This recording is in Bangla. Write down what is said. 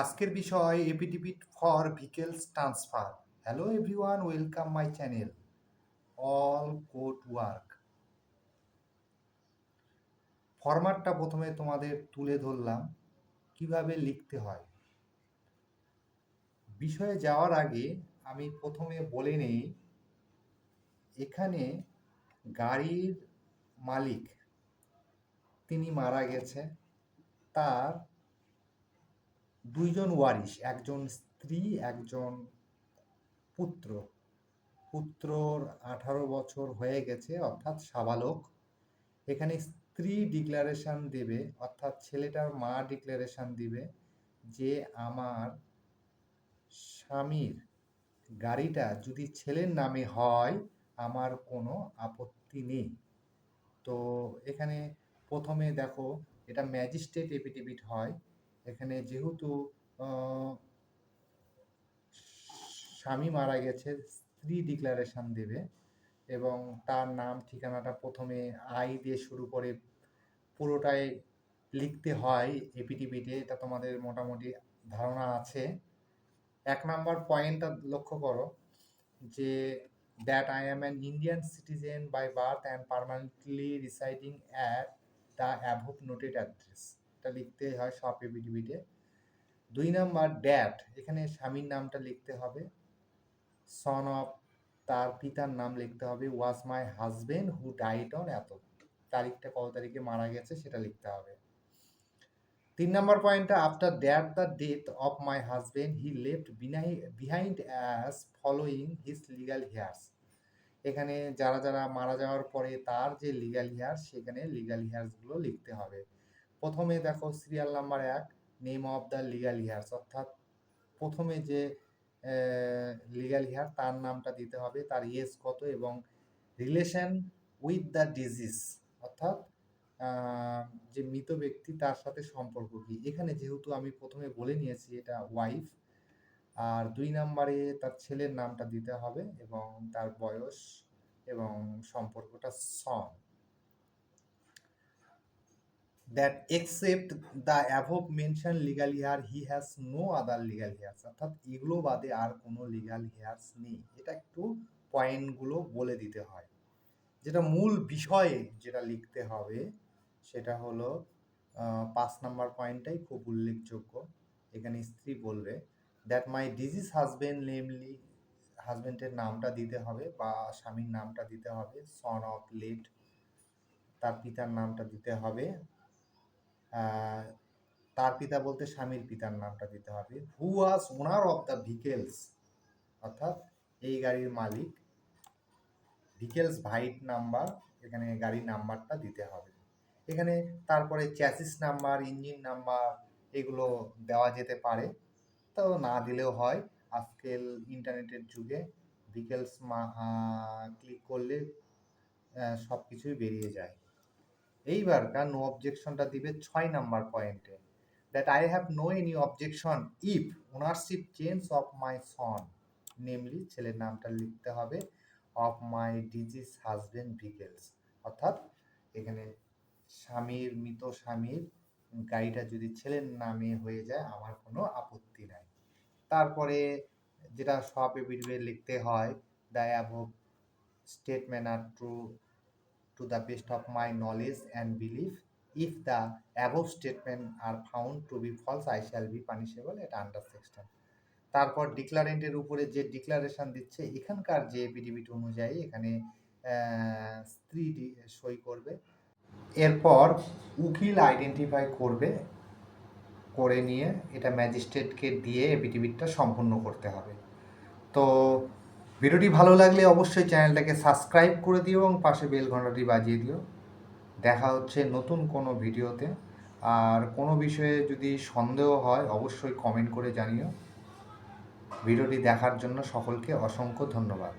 আজকের বিষয় affidavit for vehicles transfer hello everyone welcome my channel all code work ফরম্যাটটা প্রথমে তোমাদের তুলে ধরলাম, কীভাবে লিখতে হয়। বিষয়ে যাওয়ার আগে আমি প্রথমে বলে নেই, এখানে গাড়ির মালিক, তিনি মারা গেছে, তার দুইজন ওয়ারিশ, একজন স্ত্রী, একজন পুত্র। পুত্রর আঠারো বছর হয়ে গেছে, অর্থাৎ সাবালক। এখানে স্ত্রী ডিক্লারেশন দেবে, অর্থাৎ ছেলেটার মা ডিক্লারেশন দিবে যে আমার স্বামীর গাড়িটা যদি ছেলের নামে হয়, আমার কোনো আপত্তি নেই। তো এখানে প্রথমে দেখো, এটা ম্যাজিস্ট্রেট এফিডেভিট হয়। এখানে যেহেতু স্বামী মারা গেছে, স্ত্রী ডিক্লারেশন দেবে এবং তার নাম, ঠিকানাটা প্রথমে আই দিয়ে শুরু করে পুরোটাই লিখতে হয় এপিটিভিতে এটা তোমাদের মোটামুটি ধারণা আছে। এক নম্বর পয়েন্টটা লক্ষ্য করো যে that I am an Indian citizen by birth and permanently residing at the above noted address এটা লিখতে হয় সব এপিটিভিতে দুই নাম্বার ড্যাট এখানে স্বামীর নামটা লিখতে হবে। সন অফ তার পিতার নাম লিখতে হবে। ওয়াজ মাই হাজবেন্ড হু ডাইট অন এত, তারিখটা কত তারিখে মারা গেছে সেটা লিখতে হবে। তিন নম্বর পয়েন্টটা after that the death of my husband he left behind as following his legal heirs এখানে যারা যারা মারা যাওয়ার পরে তার যে লিগাল হেয়ার্স সেখানে লিগাল হেয়ার্সগুলো লিখতে হবে। প্রথমে দেখো সিরিয়াল নাম্বার এক name of the legal heirs অর্থাৎ প্রথমে যে লিগাল হেয়ার তার নামটা দিতে হবে, তার এজ কত এবং রিলেশন উইথ দ্য ডিজিজ অর্থাৎ যে মৃত ব্যক্তি, তার সাথে সম্পর্ক কি? এখানে যেহেতু আমি প্রথমে বলে নিয়েছি এটা ওয়াইফ আর দুই নম্বরে তার ছেলের নামটা দিতে হবে এবং তার বয়স এবং সম্পর্কটা son that except the above mention legal heir he has no other legal heirs অর্থাৎ এগুলো বাদে আর কোনো লিগাল হেয়ার্স নেই। এটা একটু পয়েন্টগুলো বলে দিতে হয়। যেটা মূল বিষয়ে যেটা লিখতে হবে, সেটা হলো পাঁচ নাম্বার পয়েন্টটাই খুব উল্লেখযোগ্য। এখানে স্ত্রী বলবে that my deceased husband namely হাজবেন্ডের নামটা দিতে হবে বা স্বামীর নামটা দিতে হবে সন অফ লেট তার পিতার নামটা দিতে হবে। তার পিতা বলতে স্বামীর পিতার নামটা দিতে হবে। Who was owner of the vehicles অর্থাৎ এই গাড়ির মালিক। ভিকেলস ভাইট নাম্বার এখানে গাড়ির নাম্বারটা দিতে হবে। এখানে তারপরে চ্যাসিস নাম্বার ইঞ্জিন নাম্বার এগুলো দেওয়া যেতে পারে। তো না দিলেও হয়। আজকাল ইন্টারনেটের যুগে ভিকেলস ক্লিক করলে সব কিছুই বেরিয়ে যায়। এইবারকার নো অবজেকশনটা দিবে ছয় নাম্বার পয়েন্টে that I have no any objection if ownership change of my son namely ছেলের নামটা লিখতে হবে of my deceased husband vehicles অর্থাৎ এখানে স্বামীর, মৃত স্বামীর গাড়িটা যদি ছেলের নামে হয়ে যায়, আমার কোনো আপত্তি নাই। তারপরে যেটা সব এপিডিবে লিখতে হয় the above statement are true to the best of my knowledge and belief if the above statement are found to be false I shall be punishable এটা আন্ডার সেকশন তারপর ডিক্লারেন্টের উপরে যে ডিক্লারেশন দিচ্ছে, এখানকার যে এপিডিবিট অনুযায়ী এখানে স্ত্রী সই করবে। এরপর উকিল আইডেন্টিফাই করবে, করে নিয়ে এটা ম্যাজিস্ট্রেটকে দিয়ে এপিডিবিটটা সম্পূর্ণ করতে হবে। তো ভিডিওটি ভালো লাগলে অবশ্যই চ্যানেলটাকে সাবস্ক্রাইব করে দিও এবং পাশে বেল ঘন্টাটি বাজিয়ে দিও। দেখা হচ্ছে নতুন কোনো ভিডিওতে। আর কোনো বিষয়ে যদি সন্দেহ হয়, অবশ্যই কমেন্ট করে জানিও। ভিডিওটি দেখার জন্য সকলকে অসংখ্য ধন্যবাদ।